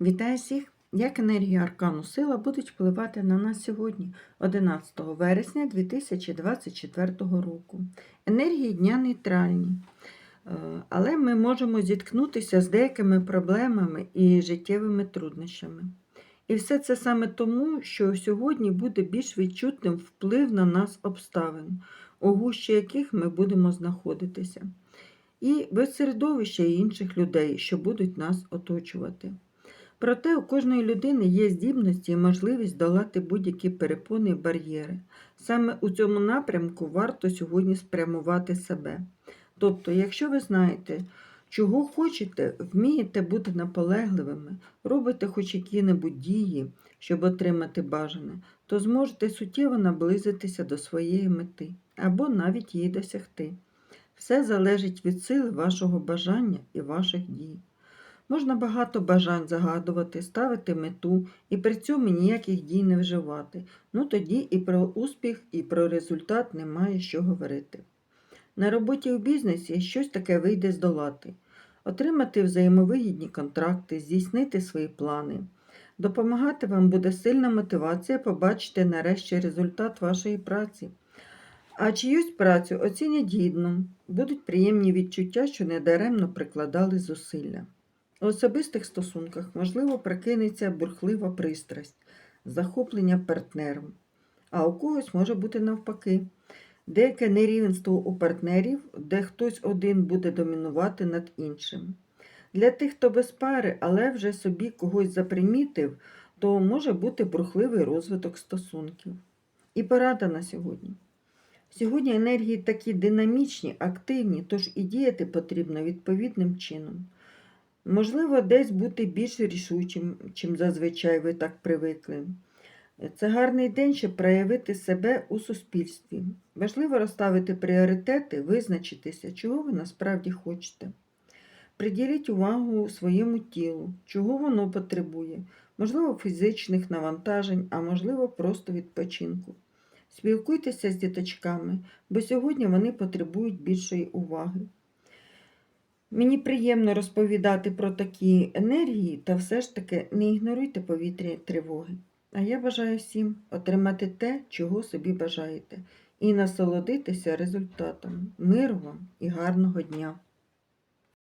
Вітаю всіх! Як енергія аркану сила будуть впливати на нас сьогодні, 11 вересня 2024 року. Енергії дня нейтральні, Е, але ми можемо зіткнутися з деякими проблемами і життєвими труднощами. І все це саме тому, що сьогодні буде більш відчутним вплив на нас обставин, у гущі яких ми будемо знаходитися, і середовища інших людей, що будуть нас оточувати. Проте у кожної людини є здібності і можливість долати будь-які перепони і бар'єри. Саме у цьому напрямку варто сьогодні спрямувати себе. Тобто, якщо ви знаєте, чого хочете, вмієте бути наполегливими, робите хоч які-небудь дії, щоб отримати бажане, то зможете суттєво наблизитися до своєї мети або навіть її досягти. Все залежить від сили вашого бажання і ваших дій. Можна багато бажань загадувати, ставити мету і при цьому ніяких дій не вживати. Ну тоді і про успіх, і про результат немає що говорити. На роботі у бізнесі щось таке вийде здолати, отримати взаємовигідні контракти, здійснити свої плани. Допомагати вам буде сильна мотивація побачити нарешті результат вашої праці. А чиюсь працю оцінять гідно, будуть приємні відчуття, що недаремно прикладали зусилля. У особистих стосунках, можливо, прокинеться бурхлива пристрасть, захоплення партнером, а у когось може бути навпаки. Деяке нерівенство у партнерів, де хтось один буде домінувати над іншим. Для тих, хто без пари, але вже собі когось запримітив, то може бути бурхливий розвиток стосунків. І порада на сьогодні. Сьогодні енергії такі динамічні, активні, тож і діяти потрібно відповідним чином. Можливо, десь бути більш рішучим, чим зазвичай ви так привикли. Це гарний день, щоб проявити себе у суспільстві. Важливо розставити пріоритети, визначитися, чого ви насправді хочете. Приділіть увагу своєму тілу, чого воно потребує, можливо, фізичних навантажень, а можливо, просто відпочинку. Спілкуйтеся з діточками, бо сьогодні вони потребують більшої уваги. Мені приємно розповідати про такі енергії, та все ж таки не ігноруйте повітря тривоги. А я бажаю всім отримати те, чого собі бажаєте, і насолодитися результатом. Миру вам і гарного дня!